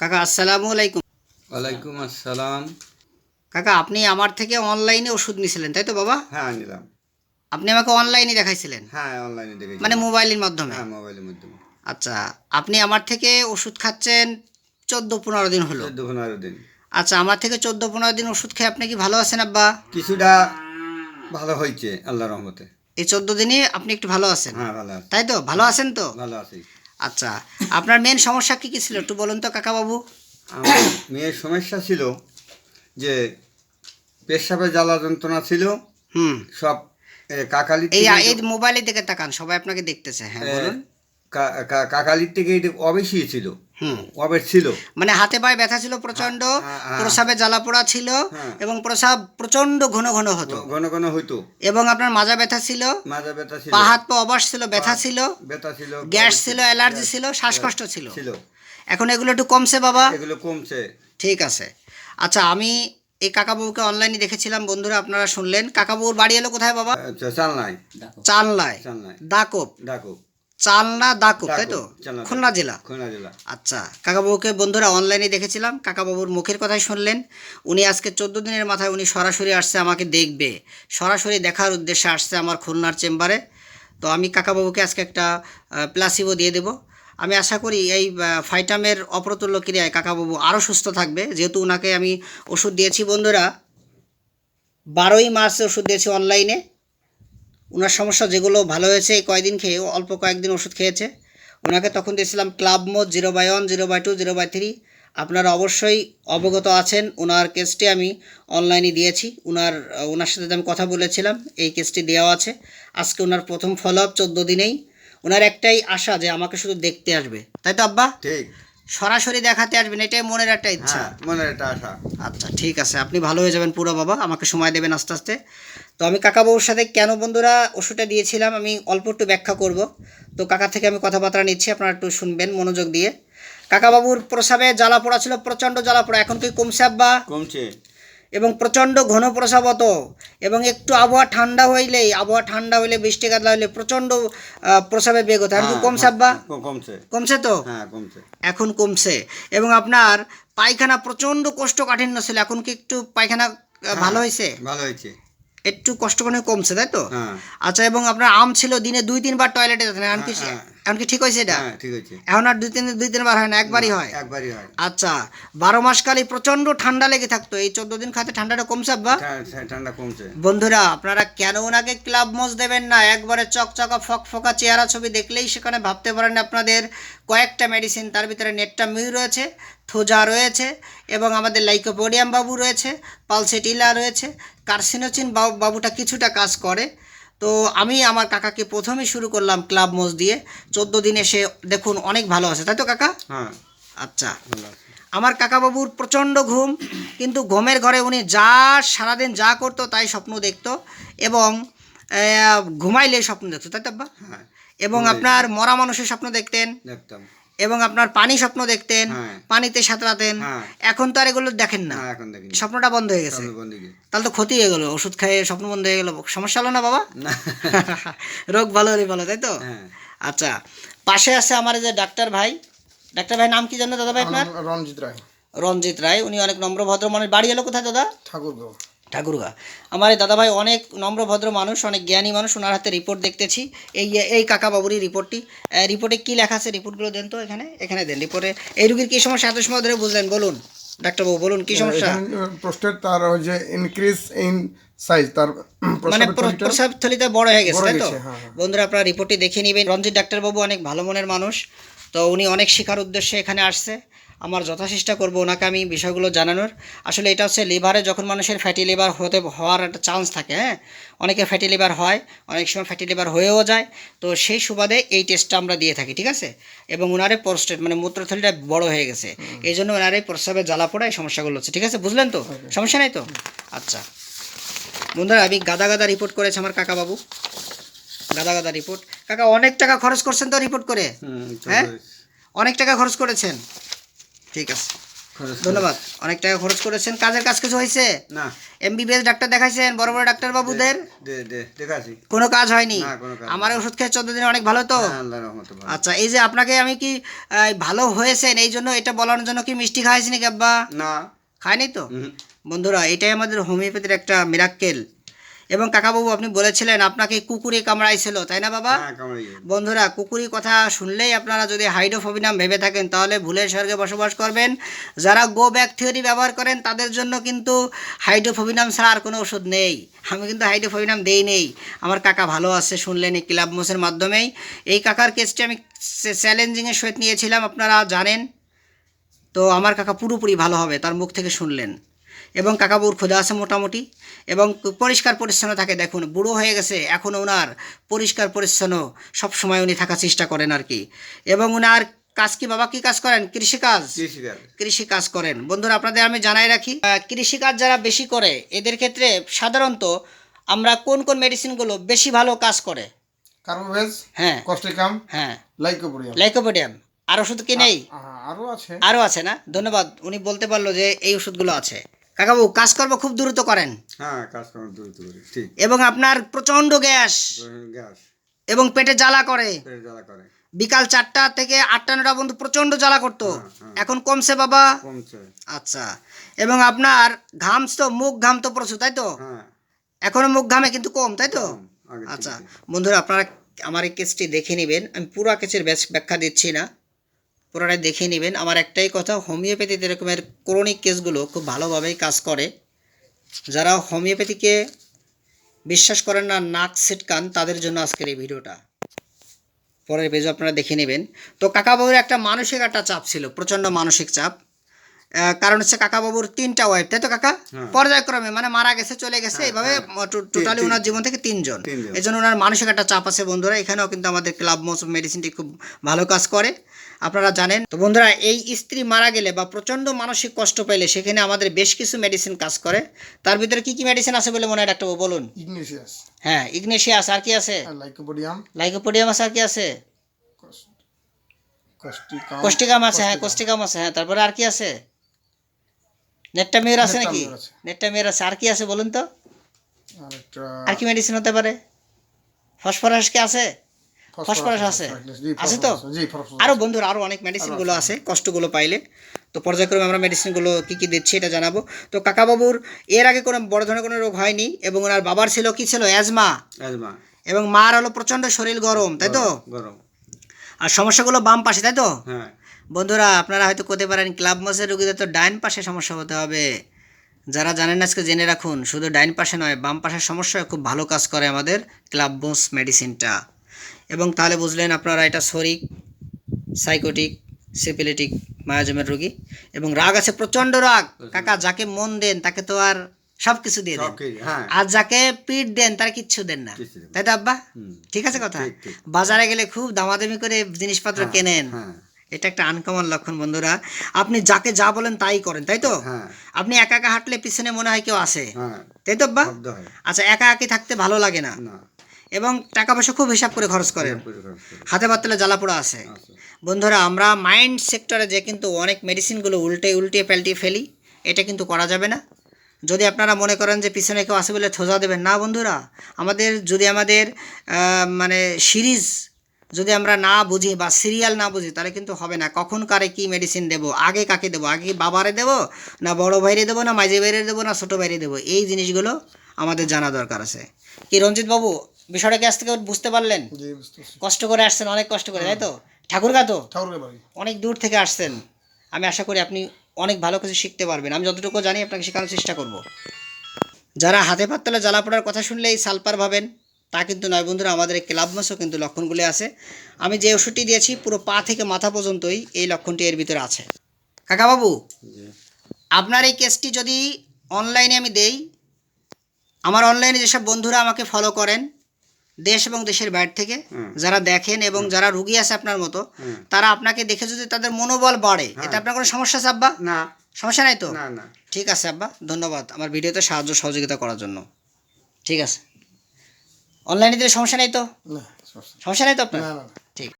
কাকা আসসালামু আলাইকুম। ওয়ালাইকুম আসসালাম। কাকা আপনি আমার থেকে অনলাইনে ওষুধ নিয়েছিলেন তাই তো বাবা? হ্যাঁ নিলাম। আপনি আমাকে অনলাইনে দেখাইছিলেন? হ্যাঁ অনলাইনে দেখেছি মানে মোবাইলের মাধ্যমে? হ্যাঁ মোবাইলের মাধ্যমে। আচ্ছা আপনি আমার থেকে ওষুধ খাচ্ছেন চোদ্দ পনেরো দিন হলো। চোদ্দ পনেরো দিন। আচ্ছা আমার থেকে চোদ্দ পনেরো দিন ওষুধ খেয়ে আপনি কি ভালো আছেন আব্বা? কিছুটা ভালো হয়েছে আল্লাহ রহমতে। এই চোদ্দ দিনে আপনি একটু ভালো আছেন। হ্যাঁ ভালো তাই তো? ভালো আছেন তো? ভালো আছি। আচ্ছা আপনার মেন সমস্যা কি কি ছিল একটু বলুন তো কাকা বাবু আমার মেয়ের সমস্যা ছিল যে পেশাবে জ্বালা যন্ত্রণা ছিল হুম। সব কাকালি এই এই মোবাইলের দিকে তাকান সবাই আপনাকে দেখতেছে হ্যাঁ বলুন। কাকালির থেকে এটা অবেশি ছিল হুম। অবের ছিল। মানে হাতে পায়ে ব্যথা ছিল প্রচণ্ড হ্যাঁ, হ্যাঁ। প্রসাবে জ্বালা পোড়া ছিল হ্যাঁ। এবং প্রসাব প্রচণ্ড ঘন ঘন হতো। ঘন ঘন হইতো। এবং আপনার মাজা ব্যথা ছিল মাজা ব্যথা ছিল। পা হাত পা অবাস ছিল ব্যথা ছিল ব্যথা ছিল গ্যাস ছিল অ্যালার্জি ছিল শ্বাসকষ্ট ছিল। ছিল। এখন এগুলো একটু কমছে বাবা। এগুলো কমছে। ঠিক আছে। আচ্ছা আমি এই কাকাবাবুকে অনলাইনে দেখেছিলাম বন্ধুরা আপনারা শুনলেন। কাকাবাবুর বাড়ি এলো কোথায় বাবা? আচ্ছা, চাল নাই চানলায় চাল নাই দাকোপ। ডাকো চালনা দাকোপ তাই তো? খুলনা জেলা? খুলনা জেলা। আচ্ছা কাকাবাবুকে বন্ধুরা অনলাইনে দেখেছিলাম কাকাবাবুর মুখের কথাই শুনলেন। উনি আজকে চোদ্দ দিনের মাথায় উনি সরাসরি আসছে আমাকে দেখবে। সরাসরি দেখার উদ্দেশ্যে আসছে আমার খুলনার চেম্বারে। তো আমি কাকাবাবুকে আজকে একটা প্লাসিবো দিয়ে দেব। আমি আশা করি এই ফাইটামের অপ্রতুল্য ক্রিয়ায় কাকাবাবু আরও সুস্থ থাকবে। যেহেতু ওনাকে আমি ওষুধ দিয়েছি বন্ধুরা বারোই মার্চে ওষুধ দিয়েছি অনলাইনে ওনার সমস্যা যেগুলো ভালো হয়েছে, এই কয়দিন খেয়ে অল্প কয়েকদিন ওষুধ খেয়েছে। ওনাকে তখন দিয়েছিলাম club mode zero by one, zero by two, zero by three. আপনারা অবশ্যই অবগত আছেন, ওনার কেসটি আমি অনলাইনে দিয়েছি। ওনার ওনার সাথে আমি কথা বলেছিলাম, এই কেসটি দেওয়া আছে। আজকে ওনার প্রথম ফলো আপ চোদ্দ দিনেই। ওনার একটাই আশা যে আমাকে শুধু দেখতে আসবে। তাই তো আব্বা? ঠিক। সরাসরি দেখাতে আসবেন এটাই মনের একটা ইচ্ছা। হ্যাঁ মনের একটা আশা। আচ্ছা ঠিক আছে আপনি ভালো হয়ে যাবেন পুরো বাবা আমাকে সময় দেবেন আস্তে আস্তে। তো আমি কাকা কাকাবাবুর সাথে কেন বন্ধুরা ওষুধটা দিয়েছিলাম আমি অল্প একটু ব্যাখ্যা করব। তো কাকা থেকে আমি কথাবার্তা নিচ্ছি আপনারা একটু শুনবেন মনোযোগ দিয়ে। কাকাবাবুর প্রসাবে জ্বালা পোড়া ছিল প্রচণ্ড জ্বালা পোড়া এখন কি কমছে আব্বা? কমছে। এবং প্রচণ্ড ঘন প্রসাব হতো এবং একটু আবহাওয়া ঠান্ডা হইলেই আবহাওয়া ঠান্ডা হইলে বৃষ্টি কাতলা হইলে প্রচণ্ড প্রসাবে বেগ হতো কি হ্যাঁ, কমছে আব্বা কমছে। কমছে তো? হ্যাঁ কমছে। এখন কমছে। এবং আপনার পায়খানা প্রচণ্ড কোষ্ঠকাঠিন্য ছিল এখন কি একটু পায়খানা ভালো হয়েছে? ভালো হয়েছে। একটু কষ্ট কমছে তাই তো? হ্যাঁ। আচ্ছা এবং আপনার আম ছিল দিনে দুই তিনবার টয়লেটে যেতেন এখন কি হ্যাঁ, এখন কি ঠিক হয়েছে এটা? হ্যাঁ ঠিক আছে এখন আর দুই তিন দুই তিনবার হয় না একবারই হয়? একবারই হয়। আচ্ছা বারো মাস কালে প্রচণ্ড ঠান্ডা লেগে থাকতো। এই চোদ্দ দিন খাতে ঠান্ডাটা কমছে আব্বা? ঠান্ডা কমছে। বন্ধুরা আপনারা কেন ওনাকে ক্লাব মোজ দেবেন না? একবারে চকচকা ফক ফকা চেহারা ছবি দেখলেই সেখানে ভাবতে পারেন আপনাদের কয়েকটা মেডিসিন তার ভিতরে নেটটা মিউ রয়েছে থোজা রয়েছে এবং আমাদের লাইকোপোডিয়াম বাবু রয়েছে পালসেটিলা রয়েছে কার্সিনোচিন বাবু বাবুটা কিছুটা কাজ করে। তো আমি আমার কাকাকে প্রথমেই শুরু করলাম ক্লাব মোজ দিয়ে। চোদ্দ দিন এসে দেখুন অনেক ভালো আছে তাই তো কাকা? হ্যাঁ। আচ্ছা। আমার কাকাবাবুর প্রচণ্ড ঘুম কিন্তু ঘুমের ঘরে উনি যা সারাদিন যা করতো তাই স্বপ্ন দেখতো এবং ঘুমাইলে স্বপ্ন দেখতো তাই তো আব্বা? হ্যাঁ। এবং আপনার মরা মানুষের স্বপ্ন দেখতেন। দেখতাম। এবং আপনার পানি স্বপ্ন দেখতেন হ্যাঁ। পানিতে সাঁতরাতেন। হ্যাঁ। এখন তো আর এগুলো দেখেন না। না এখন দেখিনি। স্বপ্নটা বন্ধ হয়ে গেছে। তাহলে তো ক্ষতি হয়ে গেলো ওষুধ খেয়ে স্বপ্ন বন্ধ হয়ে গেলো। সমস্যা হলো না বাবা? রোগ ভালো হলে ভালো তাই তো? হ্যাঁ। আচ্ছা পাশে আছে আমার যে ডাক্তার ভাই। ডাক্তার ভাই নাম কি জানো দাদা ভাই আপনার রঞ্জিত রায়। রঞ্জিত রায় উনি অনেক নম্র ভদ্র মানুষ বাড়ি এলো কোথায় দাদা? ঠাকুরগাঁও। ঠাকুরগা। আমার এই দাদাভাই অনেক নম্র ভদ্র মানুষ অনেক জ্ঞানী মানুষ ওনার হাতে রিপোর্ট দেখতেছি। এই এই কাকা বাবুরই রিপোর্টটি রিপোর্টে কী লেখা আছে রিপোর্টগুলো দেন তো এখানে এখানে দেন। রিপোর্টে এই রুগীর কী সমস্যা? এত সময় ধরে বুঝলেন বলুন। ডাক্তারবাবু বলুন কী সমস্যা? প্রস্টেট তার যে ইনক্রিজ ইন সাইজ তার মানে থলিটা বড় হয়ে গেছে তাই তো? হ্যাঁ, হ্যাঁ। বন্ধুরা আপনারা রিপোর্টটি দেখে নেবেন। রঞ্জিত ডাক্তারবাবু অনেক ভালো মনের মানুষ। তো উনি অনেক শেখার উদ্দেশ্যে এখানে আসছে। আমার যথাচেষ্টা করব ওনাকে আমি বিষয়গুলো জানানোর। আসলে এটা হচ্ছে লিভারে যখন মানুষের ফ্যাটি লিভার হতে হওয়ার একটা চান্স থাকে হ্যাঁ? অনেকের ফ্যাটি লিভার হয় অনেক সময় ফ্যাটি লিভার হয়েও যায়। তো সেই সুবাদে এই টেস্টটা আমরা দিয়ে থাকি ঠিক আছে? এবং ওনারে প্রস্টেট মানে মূত্রথলিটা বড় হয়ে গেছে। এই জন্য ওনার এই প্রস্রাবে জ্বালা পড়া এই সমস্যাগুলো হচ্ছে ঠিক আছে? বুঝলেন তো? সমস্যা নেই তো? আচ্ছা। বন্ধুরা আমি গাদা গাদা রিপোর্ট করেছে আমার কাকা বাবু গাদা গাদা রিপোর্ট কাকা অনেক টাকা খরচ করছেন তো রিপোর্ট করে? হ্যাঁ? অনেক টাকা খরচ করেছেন? ঠিক আছে। ধন্যবাদ। অনেক টাকা খরচ করেছেন। কাজের কাজ কিছু হয়েছে? না। এমবিবিএস ডাক্তার দেখাইছেন বড় বড় ডাক্তার বাবুদের দে দে দেখাছি কোনো কাজ হয়নি? আমার ওষুধ খেয়ে চোদ্দ দিনে অনেক ভালো তো? হ্যাঁ। আচ্ছা এই যে আপনাকে আমি কি ভালো হয়েছেন? এই জন্য এটা বলার জন্য কি মিষ্টি খাওয়াইছি নাকি আব্বা? না। খায়নি তো? বন্ধুরা এটাই আমাদের হোমিওপ্যাথির একটা মিরাক্কেল এবং কাকাবাবু আপনি বলেছিলেন আপনাকে কুকুরে কামড়াইছিল তাই না বাবা? হ্যাঁ। বন্ধুরা কুকুরি কথা শুনলেই আপনারা যদি হাইড্রোফোবিনাম ভেবে থাকেন তাহলে ভুলের স্বর্গে বসবাস করবেন। যারা গো ব্যাক থিওরি ব্যবহার করেন তাদের জন্য কিন্তু হাইড্রোফোবিনাম ছাড়া আর কোনো ওষুধ নেই। আমি কিন্তু হাইড্রোফোবিনাম দেই নেই। আমার কাকা ভালো আছে শুনলেন এই ক্লাব মোসের মাধ্যমেই। এই কাকার কেসটি আমি চ্যালেঞ্জিংয়ের সহিত নিয়েছিলাম আপনারা জানেন। তো আমার কাকা পুরোপুরি ভালো হবে তার মুখ থেকে শুনলেন। এবং কাকাবুর ক্ষুদা আছে মোটামুটি। এবং পরিষ্কার পরিচ্ছন্ন থাকে দেখুন বুড়ো হয়ে গেছে এখন ওনার পরিষ্কার পরিচ্ছন্ন সবসময় উনি থাকার চেষ্টা করেন আর কি। এবং ওনার কাজ কি বাবা কি কাজ করেন? কৃষিকাজ? কৃষিকাজ। কৃষি কাজ করেন। বন্ধুরা আপনাদের আমি জানাই রাখি কৃষিকাজ যারা বেশি করে এদের ক্ষেত্রে সাধারণত আমরা কোন কোন মেডিসিনগুলো বেশি ভালো কাজ করে? কার্বোভেজ হ্যাঁ। কস্টিকাম হ্যাঁ। লাইকোপোডিয়াম। লাইকোপোডিয়াম। আর ওষুধ কি নেই? আরও আছে। আরও আছে না? ধন্যবাদ উনি বলতে পারল যে এই ওষুধগুলো আছে। কাকাবু কাজকর্ম খুব দ্রুত করেন। হ্যাঁ কাজকর্ম দ্রুত করি ঠিক। এবং আপনার প্রচণ্ড গ্যাস। গ্যাস। এবং পেটে জ্বালা করে। পেট জ্বালা করে। বিকাল চারটা থেকে আটটা নটা পর্যন্ত প্রচণ্ড জ্বালা করতো। হ্যাঁ। এখন কমছে বাবা। কমছে। আচ্ছা। এবং আপনার ঘাম তো মুখ ঘাম তো প্রচুর তাই তো? হ্যাঁ। এখনও মুখ ঘামে কিন্তু কম তাই তো? আচ্ছা। বন্ধুরা আপনারা আমার এই কেসটি দেখে নেবেন। আমি পুরো কেসের ব্যাখ্যা দিচ্ছি না। পুরোটাই দেখে নেবেন। আমার একটাই কথা, হোমিওপ্যাথিতে এরকমের ক্রনিক কেসগুলো খুব ভালোভাবেই কাজ করে। যারা হোমিওপ্যাথিকে বিশ্বাস করেন না, নাক ছিটকান, তাদের জন্য আজকের এই ভিডিওটা। পরের পেজও আপনারা দেখে নেবেন। তো কাকাবাবুর একটা মানসিক একটা চাপ ছিল, প্রচণ্ড মানসিক চাপ। কারণ হচ্ছে কাকাবাবুর তিনটা ওয়াইফ তাই তো কাকা? হ্যাঁ। পর্যায়ক্রমে মানে মারা গেছে চলে গেছে এইভাবে টোটালি ওনার জীবন থেকে তিনজন। এই জন্য ওনার মানসিক একটা চাপ আছে বন্ধুরা। এখানেও কিন্তু আমাদের ক্লাব মোস মেডিসিনটি খুব ভালো কাজ করে। আপনারা জানেন। তো বন্ধুরা এই স্ত্রী মারা গেলে বা প্রচণ্ড মানসিক কষ্ট পেলে সেখানে আমাদের বেশ কিছু মেডিসিন কাজ করে। তার ভিতরে কি কি মেডিসিন আছে বলে মনে হয় ডাক্তারবাবু বলুন? ইগনেশিয়াস হ্যাঁ ইগনেশিয়াস আর কি আছে? লাইকোপোডিয়াম লাইকোপোডিয়াম আছে আর কি আছে? কোষ্টিকাম আছে হ্যাঁ কোষ্টিকাম আছে হ্যাঁ তারপরে আর কি আছে? নেট্টামিউর আছে নাকি? নেটটা। নেট্টামিউর আছে। আর কি আছে বলুন তো? আর কি মেডিসিন হতে পারে? ফসফরাস কি আছে? ফসফরাস আছে আছে। তো? ফসফরাস, জি ফসফরাস আরও বন্ধুরা আরও অনেক মেডিসিনগুলো আছে। কষ্টগুলো পাইলে। তো পর্যায়ক্রমে আমরা মেডিসিনগুলো কী কী দিচ্ছি এটা জানাব। তো কাকাবাবুর এর আগে কোনো বড় ধরনের কোনো রোগ হয়নি এবং ওনার বাবার ছিল কি ছিল? অ্যাজমা আজমা এবং মার হলো প্রচণ্ড শরীর গরম তাই তো? গরম। আর সমস্যাগুলো বাম পাশে তাই তো? হ্যাঁ। বন্ধুরা আপনারা হয়তো করতে পারেন ক্লাব মাসের রোগীদের তো ডাইন পাশে সমস্যা হতে হবে। যারা জানেন না আজকে জেনে রাখুন শুধু ডাইন পাশে নয় বাম পাশের সমস্যায় খুব ভালো কাজ করে আমাদের ক্লাব বোস মেডিসিনটা। এবং তাহলে বুঝলেন আপনারা এটা শরিক সাইকোটিক সিপিলিটিক মায়াজমের রোগী। এবং রাগ আছে প্রচণ্ড রাগ। কাকা যাকে মন দেন তাকে তো আর সব কিছু দিয়ে দেন। হ্যাঁ। আর যাকে পিঠ দেন তার কিচ্ছু দেন না। তাই তো আব্বা? ঠিক আছে কথা। বাজারে গেলে খুব দামাদামি করে জিনিসপত্র কেনেন। হ্যাঁ। এটা একটা আনকমন লক্ষণ বন্ধুরা। আপনি যাকে যা বলেন তাই করেন তাই তো? হ্যাঁ। আপনি একা একা হাঁটলে পিছনে মনে হয় কেউ আসে। হ্যাঁ। তাই তো বা আচ্ছা একা একি থাকতে ভালো লাগে না। এবং টাকা পয়সা খুব হিসাব করে খরচ করেন। করে। হাতে পাতলে জ্বালাপোড়া আছে। বন্ধুরা আমরা মাইন্ড সেক্টরে যে কিন্তু অনেক মেডিসিনগুলো উল্টে উল্টে পাল্টিয়ে ফেলি এটা কিন্তু করা যাবে না। যদি আপনারা মনে করেন যে পিছনে কেউ আসে বলে থোজা দেবেন না বন্ধুরা। আমাদের যদি আমাদের মানে সিরিজ যদি আমরা না বুঝি বা সিরিয়াল না বুঝি তাহলে কিন্তু হবে না। কখন কারে কি মেডিসিন দেবো? আগে কাকে দেবো? আগে বাবারে দেবো? না বড় ভাইরে দেবো? না মাঝে ভাইরে দেবো? না ছোটো ভাইরে দেবো? এই জিনিসগুলো আমাদের জানা দরকার আছে। কি রঞ্জিত বাবু বিষয়টা কি আজ থেকে বুঝতে পারলেন? কষ্ট করে আসছেন অনেক কষ্ট করে তাই তো? ঠাকুরগা তো? অনেক দূর থেকে আসছেন। আমি আশা করি আপনি অনেক ভালো কিছু শিখতে পারবেন। আমি যতটুকু জানি আপনাকে শেখানোর চেষ্টা করব। যারা হাতে পাততলে জ্বালা পোড়ার কথা শুনলেই সালপার ভাবেন তা কিন্তু নয় বন্ধুরা আমাদের এই ক্লাব মাসও কিন্তু লক্ষণগুলি আছে। আমি যে ওষুধটি দিয়েছি পুরো পা থেকে মাথা পর্যন্তই এই লক্ষণটি এর ভিতরে আছে। কাকাবাবু। আপনার এই কেসটি যদি অনলাইনে আমি দেই আমার অনলাইনে যেসব বন্ধুরা আমাকে ফলো করেন দেশ এবং দেশের বাইরে থেকে যারা দেখেন এবং যারা রুগী আছে আপনার মতো তারা আপনাকে দেখে যদি তাদের মনোবল বাড়ে এটা আপনার কোনো সমস্যা আছে আব্বা? না। সমস্যা নাই তো? না না। ঠিক আছে আব্বা ধন্যবাদ। আমার ভিডিওতে সাহায্য সহযোগিতা করার জন্য। ঠিক আছে। অনলাইনে দিলে সমস্যা নেই তো? সমস্যা নেই। তো আপনার?